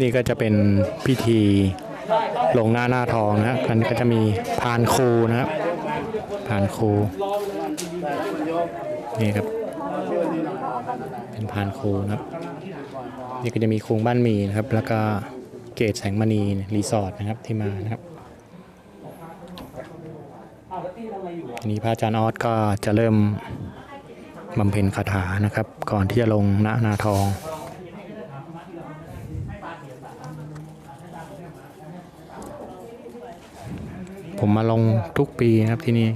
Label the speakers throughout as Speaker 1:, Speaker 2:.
Speaker 1: นี่ก็จะเป็นพิธีลงหน้าหน้าทองนะครับมันก็จะมีพานครูนะครับพานครูนี่ครับ เป็นพานครูนะครับนี่ก็จะมีโครงบ้านมีนะครับ แล้วก็เกตแสงมณีรีสอร์ทนะครับที่มานะครับทีนี้พระอาจารย์ออสก็จะเริ่มบำเพ็ญคาถานะครับ ก่อนที่จะลงณนาทอง ผมมาลงทุกปีนะครับที่นี่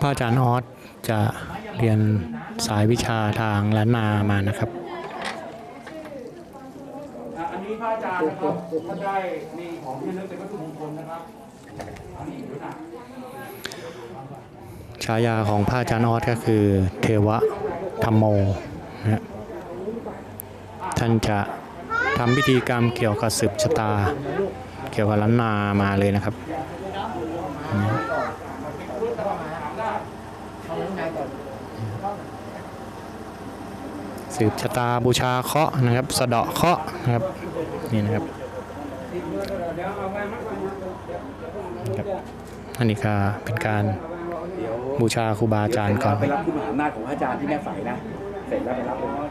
Speaker 1: พระอาจารย์ออสจะเรียนสายวิชาทางล้านนามานะครับ
Speaker 2: อะอันนี้พระอาจารย์นะครับท่านได้มีของที่ระลึกเป็นวัตถุมงคลนะครับอันนี้อยู่นะ
Speaker 1: ฉายาของพระอาจารย์ออสก็คือเทวะธรรมโมนะฮะท่านจะ ทำพิธีกรรมเกี่ยวกับสืบชะตา เกี่ยวกับล้านนามาเลยนะครับสืบชะตาบูชาเคาะนะครับ สะเดาะเคาะนะครับนี่นะครับนะครับอันนี้ก็เป็นการบูชาครูบาอาจารย์ก่อน
Speaker 2: ไปรับคุณมหาอำนาจของพระอาจารย์ที่แม่ใสนะเสร็จแล้วไปรับเลย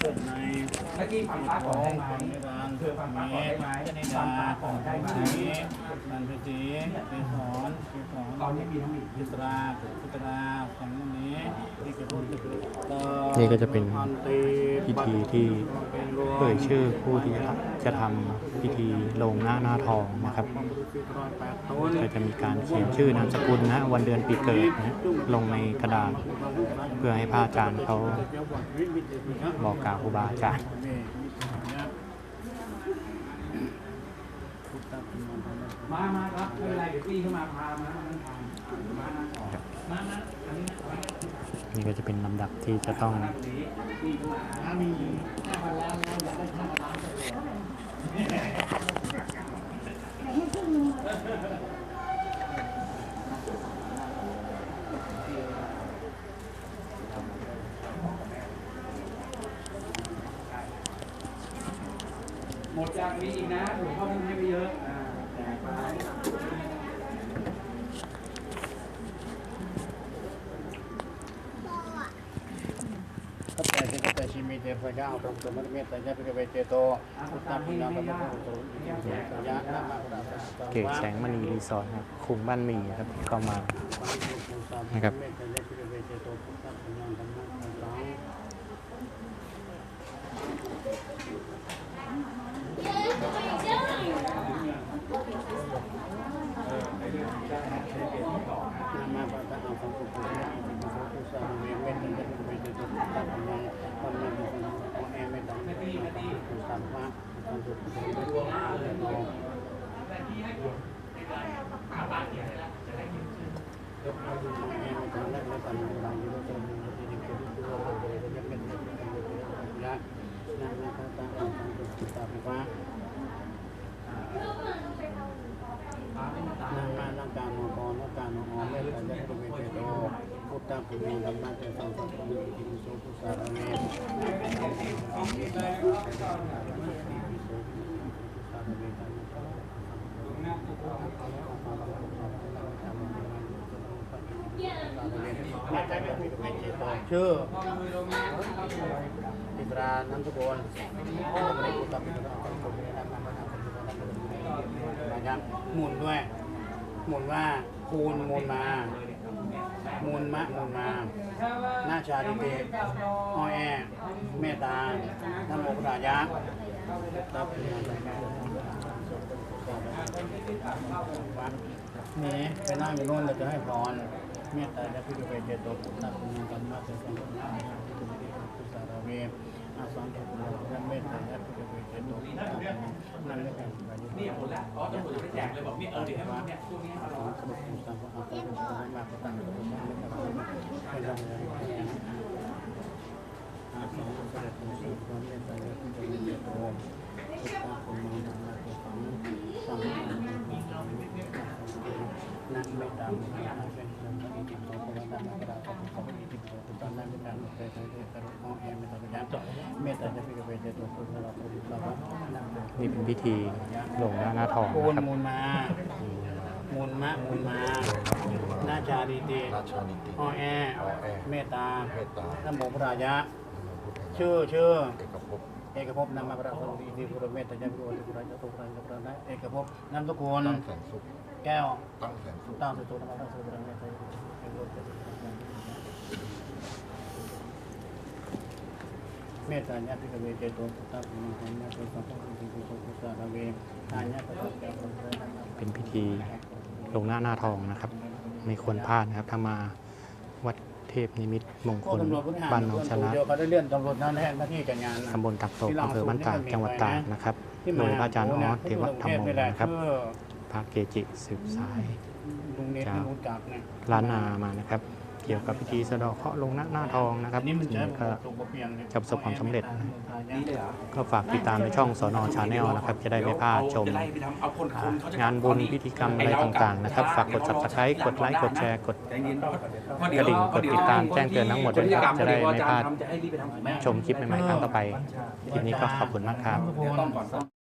Speaker 3: เกิดใน
Speaker 2: เมื่อกี้ฟังป้ากของได้ไหม
Speaker 3: ในร้านเพื่อฝั่งนี้จะในดาของได้ไหมนันทจีเกสรเกสร
Speaker 2: ตอนนี้มีทั้งหมด
Speaker 3: พิตราพิตราแสงนี้นี่คือพูด
Speaker 1: นี่ก็จะเป็นพิธีที่ เอ่ยชื่อผู้ที่จะทำพิธีลงหน้าหน้าทองนะครับก็จะมีการเขียนชื่อนามสกุลนะวันเดือนปีเกิดนะลงในกระดาษ เพื่อให้พระอาจารย์เขาบอกกล่าวครูบาอาจารย์
Speaker 2: มามาครับไม่เป็นไรเดี๋ยวพี่เข้ามาพามามาทานมานั่งก่อนมานั่งอันนี้
Speaker 1: นี่ก็จะเป็นลำดับที่จะต้อง
Speaker 2: พี่เข้ามาหมดจากนี้อีกนะหลวงพ่อท่านให้ไปเยอะ อ่าแจกไป
Speaker 3: ก็แต่ที่ก็แต่ชีมีเดฟยาอาผมสมมติเมตตาจะเป็นเวเจโตพุทธพุทธาพระพุทธสุยะนามาพุทธะ
Speaker 1: เกตแสงมณีรีสอร์ทนะครับคุงบ้านหมีครับเข้ามานะครับ
Speaker 3: เมตตาจะเป็นเวเจโตพุทธปุญญาธรรมะสัง นามาปะตะอังสังกุปุริยะอิติปิโสตุสามีเมตตาจะเป็นเวเจโตพุทธปุญญาวันนั้นเป็นของแอเมตตาจะเป็นของสัมภะสังกุปุริยะอิติปิโสตุสามี นางมานักการมกรนักการมกรเมตตาญาติเมตโตพุทธปุญญธรรมะเจสังสัพพะมิอิติโสภุสารเม ชื่ออิตรานันทกรไม่ได้พูดตามอิตรากุรอานนะครับหมุนด้วย หมุนว่าคูณมูลมา มูลมะมูลมา หน้าชาดิเตอ้อแอเมตตาธรรมโมพุทธายะตับนี่ไปนั่งอยู่โน่นเราจะให้พร เมตตาจะพิจารณาเดโตปุตตะปุญญธรรมะเจสังฆะพุทธสารเวอาสังเกตเราเมตตาและพุทธเวทโตนั่นเรียกกัน
Speaker 2: นี่ผลแล้วอ๋อตำรวจจะไปแจกเลยบอกนี่เออเดี๋ยวให้มาเนี่ยช่วงนี้ให้มันรอา
Speaker 3: ครองเกตเรามากกว่าตั้งแต่ต้นไม่ทำให้เราเลยอาสังเกตเราสุขความเมตตาและพุทธเวทโตพุทธะคุณมธรรมะตัวสังสัง นั่นไม่ตามไม่ตามเป็นเรื่องของอิทธิพลของพระธรรมกราบขอพระอิทธิพลตอนนั้นไม่ตามเคยเคยเคยกระดูกของแอมไม่ตามยันเมตตาจะพิกเวทตัวคุณเราคุณเราก็นั่งดู
Speaker 1: นี่เป็นพิธีลงหน้าหน้าทอง
Speaker 3: มูล
Speaker 1: นะครับ
Speaker 3: มูลมามูลมะมูลมาหน้าจาดีตี
Speaker 4: ราชานิติ
Speaker 3: อ้อแอ
Speaker 4: อ้อแอ
Speaker 3: เมตตา
Speaker 4: เมตตา
Speaker 3: น้ำโมพระรายะ
Speaker 4: พุทธ
Speaker 3: ชื่อชื่อ
Speaker 4: เอกภพ
Speaker 3: เอ กภพนามาพระสรีดีพุทธเมตตาจักรวรรดิพุทธเจ้าตุระเจ้าพระนะเอกภพนามสกุล
Speaker 4: ตั้งแสนสุข
Speaker 3: แก้ว
Speaker 4: ตั้งแสนสุข
Speaker 3: ตั้งสุตัวนามาพระสุพระเมตตาเมตตาญาติกเวเจโตสุตตะปุณิธันญาติสัพพะสิทธิโสกุสาเวทานญาติ
Speaker 1: เป็นพิธีลงหน้าหน้าทองนะครับ ไม่ควรพลาดนะครับถ้ามา เทพนิมิตมงคลบ้านหนองชนะ
Speaker 3: เดี๋ยวเขาได้เลื่อนตำรวจนั่นแหละหน้าที่การงานนะ
Speaker 1: ตำบลตักโตกอำเภอบ้านตากจังหวัดตากนะครับ โดยพระอาจารย์ออสเทวธรรมโมนะครับพระเกจิสืบสาย
Speaker 3: ลุงเนต
Speaker 1: จาก
Speaker 3: ลุงจักรเนี่ย
Speaker 1: ล้านนามานะครับเกี่ยวกับพิธีสะเดาะเคราะห์ลงหน้าหน้าทองนะครับ
Speaker 3: นี่มันใช้
Speaker 1: นี่ก็
Speaker 3: ตัวเปลี่ยนเลย
Speaker 1: จะประสบความสำเร็จนะ
Speaker 2: นี่เลยเหรอ
Speaker 1: ก็ฝากติดตามในช่องสอนอชาแนลนะครับ จะได้ไม่พลาดชม
Speaker 2: จะไล่ไปทำเอาคนคนเขาจะ
Speaker 1: งานบุญพิธีกรรมอะไรต่างๆนะครับ ฝากกด subscribe กดไลค์กดแชร์กด
Speaker 2: ใจเย็น
Speaker 1: กระดิ่งกดติดตามแจ้งเตือนทั้งหมดด้วยนะครับจะได้ไม่พลาด
Speaker 2: จะให้รีบไปทำ
Speaker 1: ชมคลิปใหม่ๆครั้งต่อไปคลิปนี้ก็ขอบคุณมากครับ